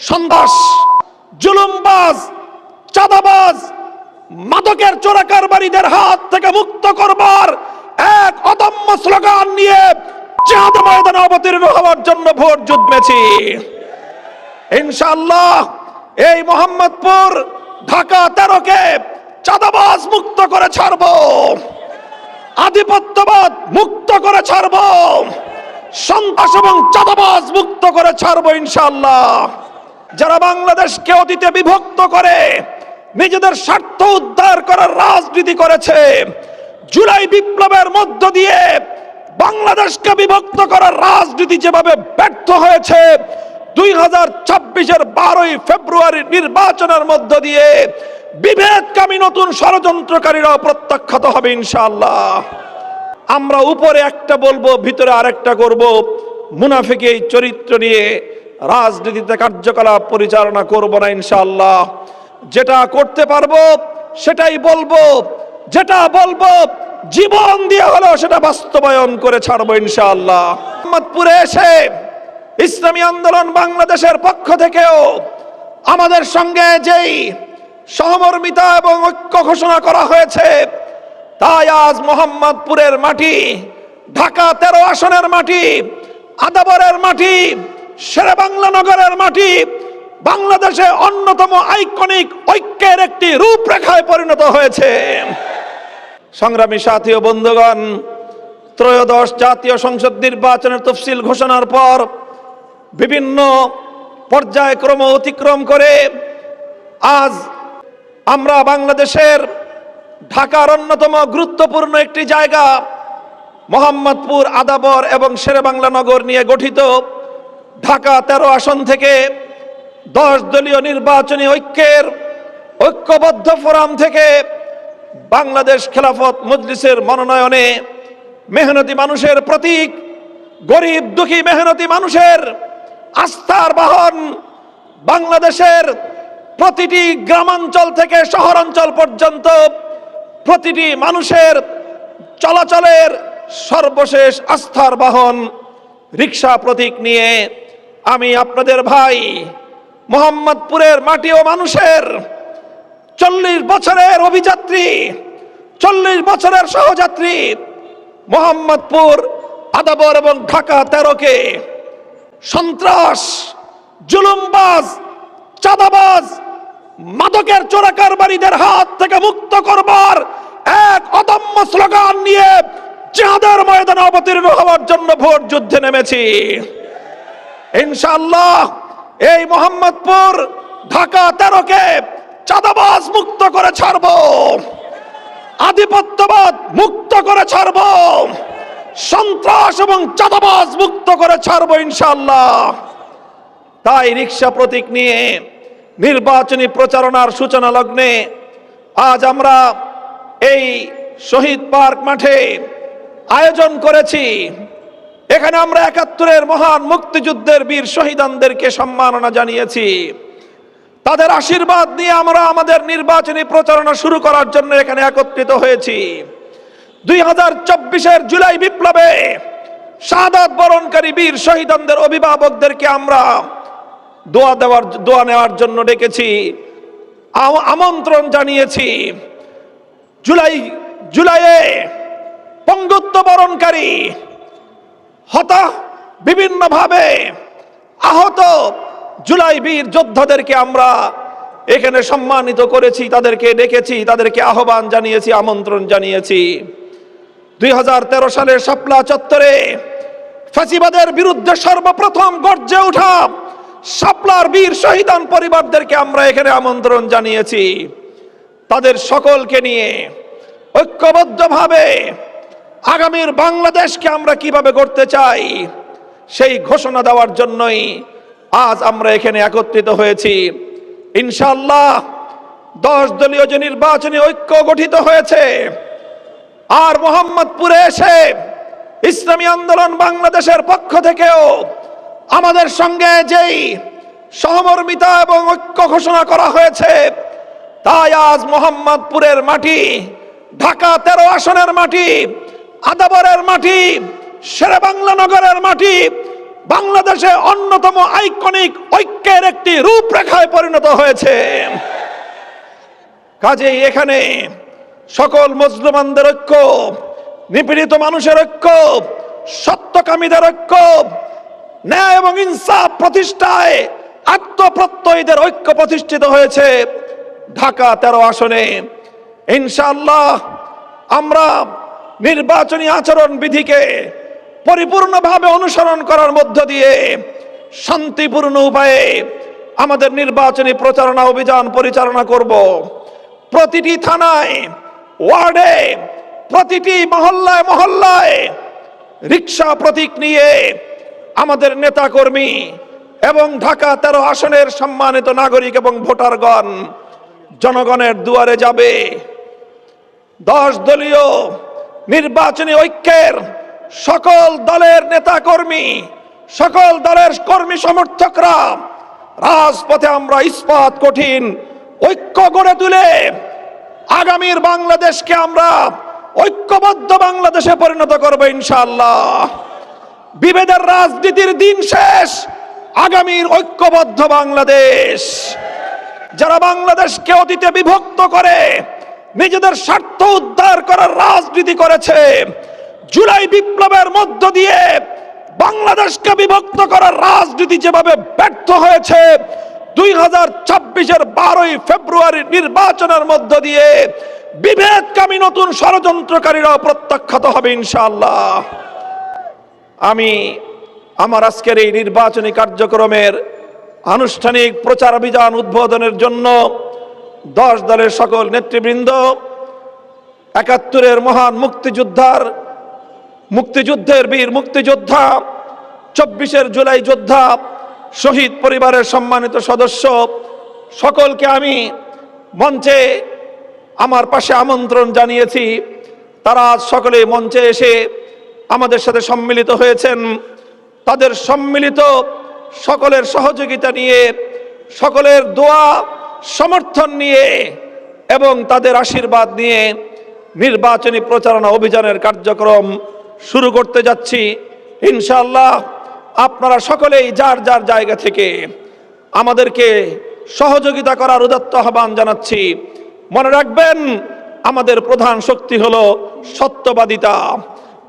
সন্ত্রাস জুলুমবাজ, চাঁদাবাজ, মাদকের চোরাকারবারীদের হাত থেকে মুক্ত করবার এক অদম্য স্লোগান নিয়ে চাঁদ ময়দানে অবতীর্ণ হওয়ার জন্য ভোট যুদ্ধেছি ইনশাআল্লাহ এই মোহাম্মদপুর ঢাকা তেরোকে চাঁদাবাজ মুক্ত করে ছাড়ব। আধিপত্যবাদ মুক্ত করে ছাড়ব। সন্ত্রাস এবং চাঁদাবাজ মুক্ত করে ছাড়ব ইনশাআল্লাহ। যারা বাংলাদেশকে অতীতে বিভক্ত করে, নিজেদের স্বার্থ উদ্ধার করার রাজনীতি করেছে, জুলাই বিপ্লবের মধ্য দিয়ে বাংলাদেশকে বিভক্ত করার রাজনীতি যেভাবে ব্যর্থ হয়েছে, দুই হাজার ছাব্বিশের বারোই ফেব্রুয়ারি নির্বাচনের মধ্য দিয়ে বিভেদকামী নতুন ষড়যন্ত্রকারীরাও প্রত্যাখ্যাত হবে ইনশাআল্লাহ। আমরা উপরে একটা বলব, ভিতরে আরেকটা করব, মুনাফিক এই চরিত্র নিয়ে রাজনীতিতে কার্যকলাপ পরিচালনা করব না ইনশাআল্লাহ। যেটা করতে পারব, সেটাই বলব। যেটা বলব, জীবন দিয়ে হলেও সেটা বাস্তবায়ন করে ছাড়বো ইনশাআল্লাহ। মোহাম্মদপুরে এসে ইসলামী আন্দোলন বাংলাদেশের পক্ষ থেকেও আমাদের সঙ্গে যেই সহমর্মিতা এবং ঐক্য ঘোষণা করা হয়েছে, তাই আজ মোহাম্মদপুরের মাটি, ঢাকা তেরো আসনের মাটি, আদাবরের মাটি শেরেবাংলা নগরের মাটি বাংলাদেশে অন্যতম আইকনিক ঐক্যের একটি রূপরেখায় পরিণত হয়েছে। সংগ্রামী সাথী ও বন্ধুগণ, ত্রয়োদশ জাতীয় সংসদ নির্বাচনের তফসিল ঘোষণার পর বিভিন্ন পর্যায়ক্রম অতিক্রম করে আজ আমরা বাংলাদেশের ঢাকার অন্যতম গুরুত্বপূর্ণ একটি জায়গা, মোহাম্মদপুর, আদাবর এবং শেরেবাংলা নগর নিয়ে গঠিত। ঢাকা তেরো আসন থেকে দশ দলীয় নির্বাচনী ঐক্যের ঐক্যবদ্ধ ফোরাম থেকে বাংলাদেশ খেলাফত মজলিসের মনোনয়নে মেহনতি মানুষের প্রতীক, গরিব দুঃখী মেহনতি মানুষের আস্থার বাহন বাংলাদেশের প্রতিটি গ্রামাঞ্চল থেকে শহরাঞ্চল পর্যন্ত প্রতিটি মানুষের চলাচলের সর্বশেষ আস্থার বাহন রিক্সা প্রতীক নিয়ে আমি আপনাদের ভাই মোহাম্মদপুরের মাটি ও মানুষের চল্লিশ বছরের অভিযাত্রী, চল্লিশ বছরের সহযাত্রী মোহাম্মদপুর, আদাবর এবং ঢাকা তেরোকে সন্ত্রাস, জুলুমবাজ, চাঁদাবাজ, মাদকের চোরাকারবারীদের হাত থেকে মুক্ত করবার এক অদম্য স্লোগান নিয়ে চাঁদের ময়দানে অবতীর্ণ হওয়ার জন্য ভোট যুদ্ধে নেমেছি। ইনশাআল্লাহ এই মোহাম্মদপুর ঢাকা তেরোকে চাঁদাবাজ মুক্ত করে ছাড়ব। আধিপত্যবাদ মুক্ত করে ছাড়ব। সন্ত্রাস এবং চাঁদাবাজ মুক্ত করে ছাড়ব ইনশাআল্লাহ। তাই রিক্সা প্রতীক নিয়ে, নির্বাচনী প্রচারণার সূচনা লগ্নে আজ আমরা এই শহীদ পার্ক মাঠে আয়োজন করেছি। এখানে আমরা একাত্তরের মহান মুক্তিযুদ্ধের বীর শহীদানদেরকে সম্মাননা জানিয়েছি। তাদের আশীর্বাদ নিয়ে আমরা আমাদের নির্বাচনী প্রচারণা শুরু করার জন্য এখানে একত্রিত হয়েছি। দুই হাজার চব্বিশের জুলাই বিপ্লবে শাহাদাত বরণকারী বীর শহীদানদের অভিভাবকদেরকে আমরা দোয়া দেওয়ার, দোয়া নেওয়ার জন্য ডেকেছি। আমন্ত্রণ জানিয়েছি। জুলাই, জুলাইয়ে পঙ্গুত্ব বরণকারী হতা বিভিন্নভাবে আহত জুলাই বীর যোদ্ধাদেরকে আমরা এখানে সম্মানিত করেছি, তাদেরকে ডেকেছি, তাদেরকে আহ্বান জানিয়েছি, আমন্ত্রণ জানিয়েছি। দুই হাজার তেরো সালের শাপলা চত্বরে ফাঁসিবাদের বিরুদ্ধে সর্বপ্রথম গর্জে ওঠা শাপলার বীর শহীদান পরিবারদেরকে আমরা এখানে আমন্ত্রণ জানিয়েছি। তাদের সকলকে নিয়ে ঐক্যবদ্ধভাবে আগামীর বাংলাদেশকে আমরা কীভাবে করতে চাই, সেই ঘোষণা দেওয়ার জন্যই আজ আমরা এখানে একত্রিত হয়েছি। ইনশাল্লাহ দশ দলীয় যে নির্বাচনী ঐক্য গঠিত হয়েছে, আর মোহাম্মদপুরে এসে ইসলামী আন্দোলন বাংলাদেশের পক্ষ থেকেও আমাদের সঙ্গে যেই সহমর্মিতা এবং ঐক্য ঘোষণা করা হয়েছে, তাই আজ মোহাম্মদপুরের মাটি, ঢাকা তেরো আসনের মাটি আদাবরের মাটি শেরেবাংলা নগরের মাটি, বাংলাদেশে অন্যতম আইকনিক ঐক্যের একটি রূপরেখায় পরিণত হয়েছে। কাজেই এখানে সকল মুসলমানদের ঐক্য, নিপীড়িত মানুষের ঐক্য, সত্যকামীদের ঐক্য, ন্যায় এবং ইনসাফ প্রতিষ্ঠায় আত্মপ্রত্যয়ীদের ঐক্য প্রতিষ্ঠিত হয়েছে ঢাকা তেরো আসনে। ইনশাআল্লাহ আমরা নির্বাচনী আচরণ বিধিকে পরিপূর্ণভাবে অনুসরণ করার মধ্য দিয়ে শান্তিপূর্ণ উপায়ে আমাদের নির্বাচনী প্রচারণা অভিযান পরিচালনা করব। প্রতিটি থানায়, ওয়ার্ডে, প্রতিটি মহল্লায় মহল্লায় রিক্সা প্রতীক নিয়ে আমাদের নেতাকর্মী এবং ঢাকা তেরো আসনের সম্মানিত নাগরিক এবং ভোটারগণ, জনগণের দুয়ারে যাবে। দশ দলীয় নির্বাচনী ঐক্যের সকল দলের নেতাকর্মী, সকল দলের কর্মী সমর্থকরা, রাজপথে আমরা ইস্পাত কঠিন ঐক্য গড়ে তুলে আগামীর বাংলাদেশকে আমরা ঐক্যবদ্ধ বাংলাদেশে পরিণত করব ইনশাল্লাহ বিভেদের রাজনীতির দিন শেষ, আগামীর ঐক্যবদ্ধ বাংলাদেশ। যারা বাংলাদেশকে অতীতে বিভক্ত করে নিজেদের স্বার্থ উদ্ধার করার রাজনীতি করেছে। জুলাই বিপ্লবের মধ্য দিয়ে বাংলাদেশকে বিভক্ত করার রাজনীতি যেভাবে ব্যর্থ হয়েছে, দুই হাজার ছাব্বিশের বারোই ফেব্রুয়ারি নির্বাচনের মধ্য দিয়ে বিভেদকামী নতুন ষড়যন্ত্রকারীরা প্রত্যাখ্যাত হবে ইনশাআল্লাহ। আমি আমার আজকের এই নির্বাচনী কার্যক্রমের আনুষ্ঠানিক প্রচার অভিযান উদ্বোধনের জন্য দশ দলের সকল নেতৃবৃন্দ, একাত্তরের মহান মুক্তিযোদ্ধার, মুক্তিযুদ্ধের বীর মুক্তিযোদ্ধা, চব্বিশের জুলাই যোদ্ধা, শহীদ পরিবারের সম্মানিত সদস্য, সকলকে আমি মঞ্চে আমার পাশে আমন্ত্রণ জানিয়েছি। তারা আজ সকলে মঞ্চে এসে আমাদের সাথে সম্মিলিত হয়েছেন। তাদের সম্মিলিত সকলের সহযোগিতা নিয়ে সকলের দোয়া সমর্থন নিয়ে এবং তাদের আশীর্বাদ নিয়ে নির্বাচনী প্রচারণা অভিযানের কার্যক্রম শুরু করতে যাচ্ছি। ইনশাআল্লাহ আপনারা সকলেই যার যার জায়গা থেকে আমাদেরকে সহযোগিতা করার উদাত্ত আহ্বান জানাচ্ছি। মনে রাখবেন, আমাদের প্রধান শক্তি হলো সত্যবাদিতা।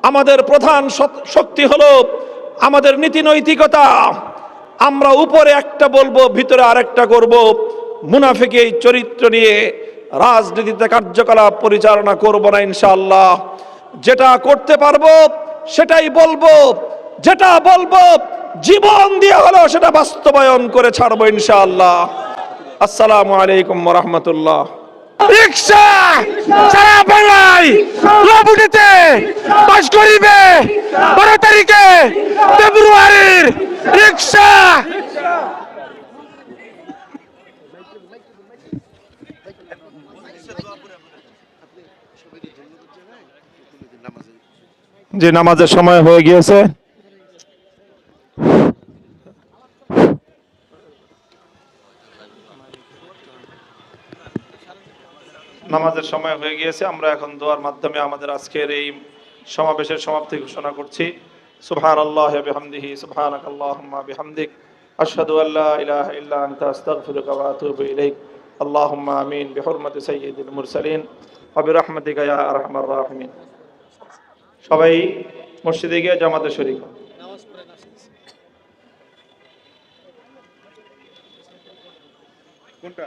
আমাদের প্রধান শক্তি হলো আমাদের নীতি নৈতিকতা আমরা উপরে একটা বলব, ভিতরে আরেকটা করব। মুনাফিক এই চরিত্র নিয়ে রাজনীতিতে কার্যকলাপ পরিচালনা করব না ইনশাল্লাহ যেটা করতে পারব, সেটাই বলব। যেটা বলব, জীবন দিয়ে হলেও সেটা বাস্তবায়ন করে ছাড়বো ইনশাআল্লাহ। আসসালামু আলাইকুম রহমতুল্লাহ রিক্সা ফেব্রুয়ারির রিক্সা যে নামাজের সময় হয়ে গিয়েছে। নামাজের সময় হয়ে গিয়েছে, আমরা এখন দোয়ার মাধ্যমে আমাদের আজকের এই সমাবেশের সমাপ্তি ঘোষণা করছি। সুবহান আল্লাহ বিহামদিহি সুবহানাক মুরসালিন সবাই মসজিদে গিয়ে জামাতে শরিক কোনটা?